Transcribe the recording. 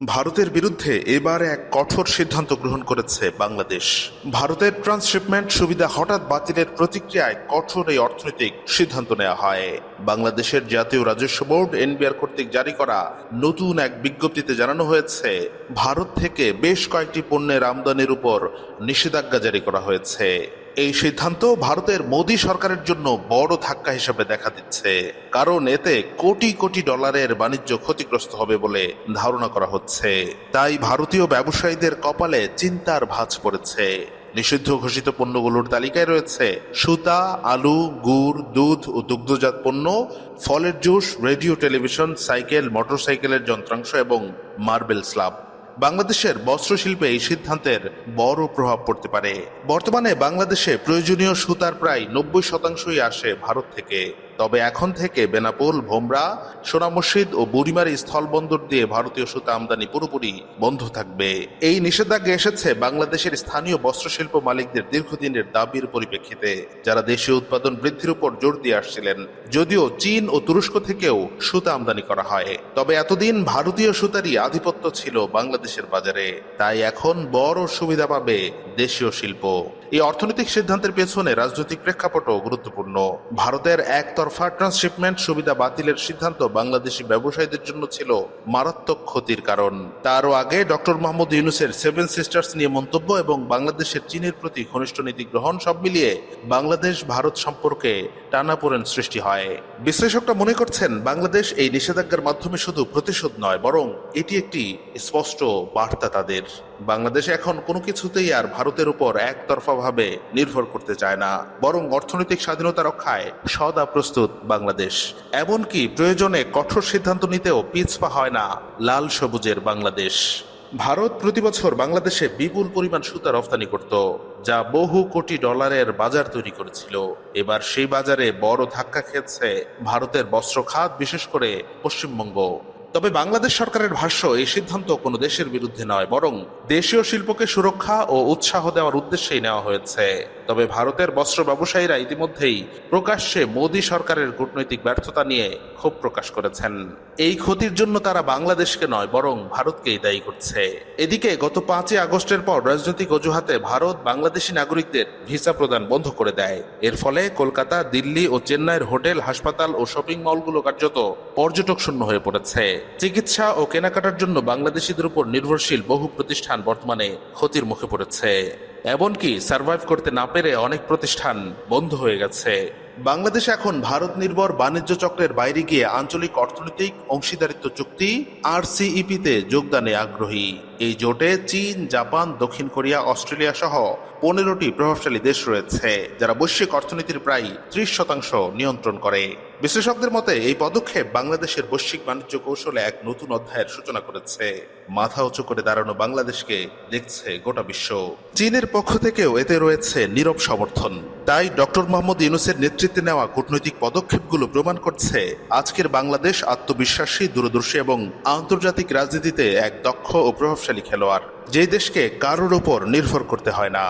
ভারতের বিরুদ্ধে এবার এক কঠোর সিদ্ধান্ত গ্রহণ করেছে বাংলাদেশ। ভারতের ট্রান্সশিপমেন্ট সুবিধা হঠাৎ বাতিলের প্রতিক্রিয়ায় কঠোর এই অর্থনৈতিক সিদ্ধান্ত নেওয়া হয়। বাংলাদেশের জাতীয় রাজস্ব বোর্ড, এনবিআর কর্তৃক জারি করা নতুন এক বিজ্ঞপ্তিতে জানানো হয়েছে, ভারত থেকে বেশ কয়েকটি পণ্যের আমদানির উপর নিষেধাজ্ঞা জারি করা হয়েছে। এই সিদ্ধান্ত ভারতের মোদী সরকারের জন্য বড় ধাক্কা হিসেবে দেখা দিচ্ছে। কারণ এতে কোটি কোটি ডলারের বাণিজ্য ক্ষতিগ্রস্ত হবে বলে ধারণা করা হচ্ছে। তাই ভারতীয় ব্যবসায়ীদের কপালে চিন্তার ভাঁজ পড়েছে। নিষিদ্ধ ঘোষিত পণ্যগুলোর তালিকায় রয়েছে সুতা, আলু, গুড়, দুধ ও দুগ্ধজাত পণ্য, ফলের জুস, রেডিও, টেলিভিশন, সাইকেল, মোটরসাইকেলের যন্ত্রাংশ এবং মার্বেল স্ল্যাব বাংলাদেশের বস্ত্রশিল্পে এই সিদ্ধান্তের বড় প্রভাব পড়তে পারে। বর্তমানে বাংলাদেশে প্রয়োজনীয় সুতার প্রায় নব্বই শতাংশই আসে ভারত থেকে। তবে এখন থেকে বেনাপোল, ভোমরা সোনা মসজিদ ও বুড়িমারি স্থলবন্দর দিয়ে ভারতীয় সুতা আমদানি পুরোপুরি বন্ধ থাকবে। এই নিষেধাজ্ঞা এসেছে বাংলাদেশের স্থানীয় বস্ত্রশিল্প মালিকদের দীর্ঘদিনের দাবির পরিপ্রেক্ষিতে, যারা দেশীয় উৎপাদন বৃদ্ধির উপর জোর দিয়ে আসছিলেন। যদিও চীন ও তুরস্ক থেকেও সুতা আমদানি করা হয়। তবে এতদিন ভারতীয় সুতারই আধিপত্য ছিল বাংলাদেশের বাজারে। তাই এখন বড় সুবিধা পাবে দেশীয় শিল্প। এই অর্থনৈতিক সিদ্ধান্তের পেছনে রাজনৈতিক প্রেক্ষাপটও গুরুত্বপূর্ণ। ভারতের একতরফা ট্রান্সশিপমেন্ট সুবিধা বাতিলের সিদ্ধান্ত বাংলাদেশি ব্যবসায়ীদের জন্য ছিল মারাত্মক ক্ষতির কারণ। তারও আগে ডক্টর মোহাম্মদ ইউনুসের সেভেন সিস্টার্স নিয়ে মন্তব্য এবং বাংলাদেশের চীনের প্রতি ঘনিষ্ঠ নীতি গ্রহণ সব মিলিয়ে বাংলাদেশ ভারত সম্পর্কে টানাপোড়েন সৃষ্টি হয়। বিশ্লেষকরা মনে করছেন, বাংলাদেশ এই নিষেধাজ্ঞার মাধ্যমে শুধু প্রতিশোধ নয়, বরং এটি একটি স্পষ্ট বার্তা তাদের। বাংলাদেশ এখন কোনো কিছুতেই আর ভারতের উপর একতরফাভাবে নির্ভর করতে চায় না, বরং অর্থনৈতিক স্বাধীনতা রক্ষায় সদা প্রস্তুত বাংলাদেশ। এমনকি প্রয়োজনে কঠোর সিদ্ধান্ত নিতেও পিছপা হয় না লাল সবুজের বাংলাদেশ। ভারত প্রতি বছর বাংলাদেশে বিপুল পরিমাণ সুতা রফতানি করত, যা বহু কোটি ডলারের বাজার তৈরি করেছিল। এবার সেই বাজারে বড় ধাক্কা খেয়েছে ভারতের বস্ত্র খাত, বিশেষ করে পশ্চিমবঙ্গ। তবে বাংলাদেশ সরকারের ভাষ্য, এই সিদ্ধান্ত কোনো দেশের বিরুদ্ধে নয়, বরং দেশীয় শিল্পকে সুরক্ষা ও উৎসাহ দেওয়ার উদ্দেশ্যেই নেওয়া হয়েছে। তবে ভারতের বস্ত্র ব্যবসায়ীরা ইতিমধ্যেই প্রকাশ্যে মোদী সরকারের কূটনৈতিক ব্যর্থতা নিয়ে ক্ষোভ প্রকাশ করেছেন। এই ক্ষতির জন্য তারা বাংলাদেশকে নয়, বরং ভারতকেই দায়ী করছে। এদিকে গত পাঁচই আগস্টের পর রাজনৈতিক অজুহাতে ভারত বাংলাদেশি নাগরিকদের ভিসা প্রদান বন্ধ করে দেয়। এর ফলে কলকাতা, দিল্লি ও চেন্নাইয়ের হোটেল, হাসপাতাল ও শপিং মলগুলো কার্যত পর্যটক শূন্য হয়ে পড়েছে। চিকিৎসা ও কেনাকাটার জন্য বাংলাদেশিদের উপর নির্ভরশীল বহু প্রতিষ্ঠান বর্তমানে ক্ষতির মুখে পড়েছে। এমনকি সার্ভাইভ করতে না পেরে অনেক প্রতিষ্ঠান বন্ধ হয়ে গেছে। বাংলাদেশ এখন ভারত নির্ভর বাণিজ্য চক্রের বাইরে গিয়ে আঞ্চলিক অর্থনৈতিক অংশীদারিত্ব চুক্তি, আর তে যোগদানে আগ্রহী। এই জোটে চীন, জাপান, দক্ষিণ কোরিয়া, অস্ট্রেলিয়া সহ পনেরোটি প্রভাবশালী দেশ রয়েছে, যারা বৈশ্বিক অর্থনীতির প্রায় ত্রিশ শতাংশ নিয়ন্ত্রণ করে। বিশ্লেষকদের মতে, এই পদক্ষেপ বাংলাদেশের বৈশ্বিক বাণিজ্য কৌশলে এক নতুন অধ্যায়ের সূচনা করেছে। মাথা উঁচু করে দাঁড়ানো বাংলাদেশকে দেখছে গোটা বিশ্ব। চীনের পক্ষ থেকেও এতে রয়েছে নীরব সমর্থন। তাই ডক্টর মোহাম্মদ ইউনুসের নেতৃত্বে নেওয়া কূটনৈতিক পদক্ষেপগুলো প্রমাণ করছে, আজকের বাংলাদেশ আত্মবিশ্বাসী, দূরদর্শী এবং আন্তর্জাতিক রাজনীতিতে এক দক্ষ ও প্রভাবশালী খেলোয়াড় যে দেশকে কারোর উপর নির্ভর করতে হয় না।